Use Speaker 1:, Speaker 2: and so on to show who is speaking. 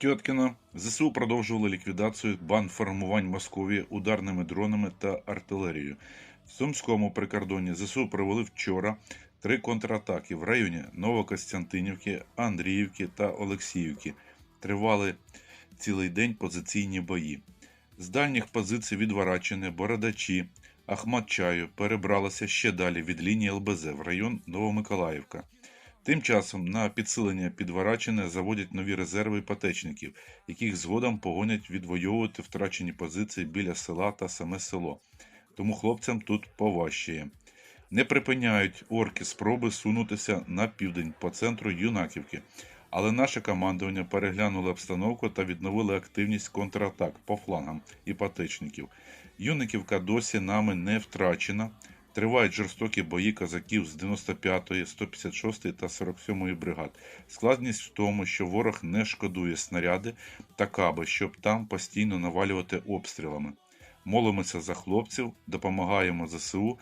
Speaker 1: Тьоткіна ЗСУ продовжували ліквідацію бандформувань Московії ударними дронами та артилерією. В Сумському прикордонні ЗСУ провели вчора три контратаки в районі Новокостянтинівки, Андріївки та Олексіївки. Тривали цілий день позиційні бої. З дальніх позицій відворачені бородачі Ахматчаю перебралися ще далі від лінії ЛБЗ в район Новомиколаївка. Тим часом на підсилення підворачене заводять нові резерви іпотечників, яких згодом погонять відвоювати втрачені позиції біля села та саме село. Тому хлопцям тут поважчає. Не припиняють орки спроби сунутися на південь по центру Юнаківки. Але наше командування переглянуло обстановку та відновили активність контратак по флангам іпотечників. Юниківка досі нами не втрачена. Тривають жорстокі бої козаків з 95-ї, 156-ї та 47-ї бригад. Складність в тому, що ворог не шкодує снаряди та каби, щоб там постійно навалювати обстрілами. Молимося за хлопців, допомагаємо ЗСУ